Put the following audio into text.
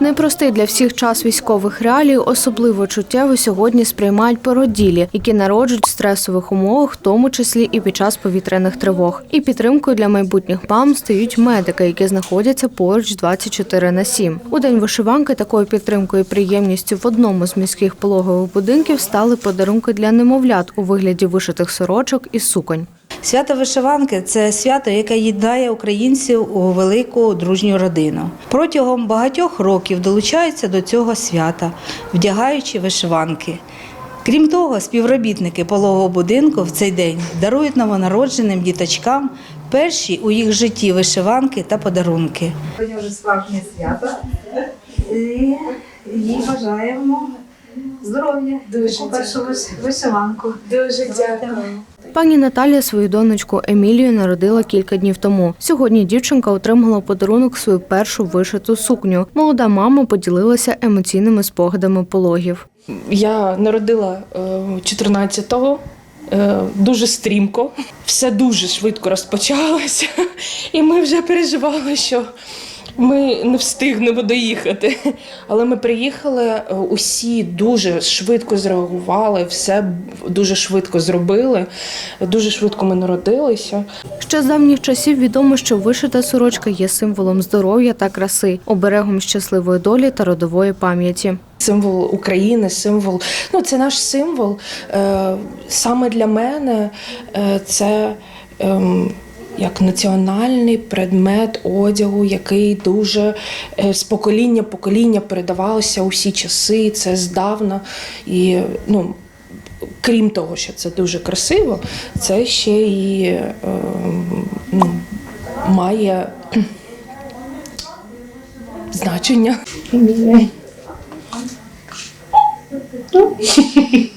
Непростий для всіх час військових реалій особливо чуттєво сьогодні сприймають породілі, які народжують в стресових умовах, в тому числі і під час повітряних тривог. І підтримкою для майбутніх мам стають медики, які знаходяться поруч 24 на 7. У день вишиванки такою підтримкою і приємністю в одному з міських пологових будинків стали подарунки для немовлят у вигляді вишитих сорочок і суконь. Свято вишиванки це свято, яке єднає українців у велику дружню родину. Протягом багатьох років долучаються до цього свята, вдягаючи вишиванки. Крім того, співробітники пологового будинку в цей день дарують новонародженим діточкам перші у їх житті вишиванки та подарунки. Сьогодні вже справжнє свято і їй бажаємо здоров'я, Дуже першу вишиванку. Дуже дякую. Пані Наталія свою донечку Емілію народила кілька днів тому. Сьогодні дівчинка отримала подарунок свою першу вишиту сукню. Молода мама поділилася емоційними спогадами пологів. Я народила е, 14-го. е, Дуже стрімко, все дуже швидко розпочалося, і ми вже переживали, що ми не встигнемо доїхати. Але ми приїхали, е, усі дуже швидко зреагували, все дуже швидко зробили, дуже швидко ми народилися. Ще з давніх часів відомо, що вишита сорочка є символом здоров'я та краси, оберегом щасливої долі та родової пам'яті. Символ України, символ, ну це наш символ. Е, саме для мене е, це ем, як національний предмет одягу, який дуже е, з покоління покоління передавався усі часи. Це здавна. І ну, крім того, що це дуже красиво, це ще і ем, ну, має значення.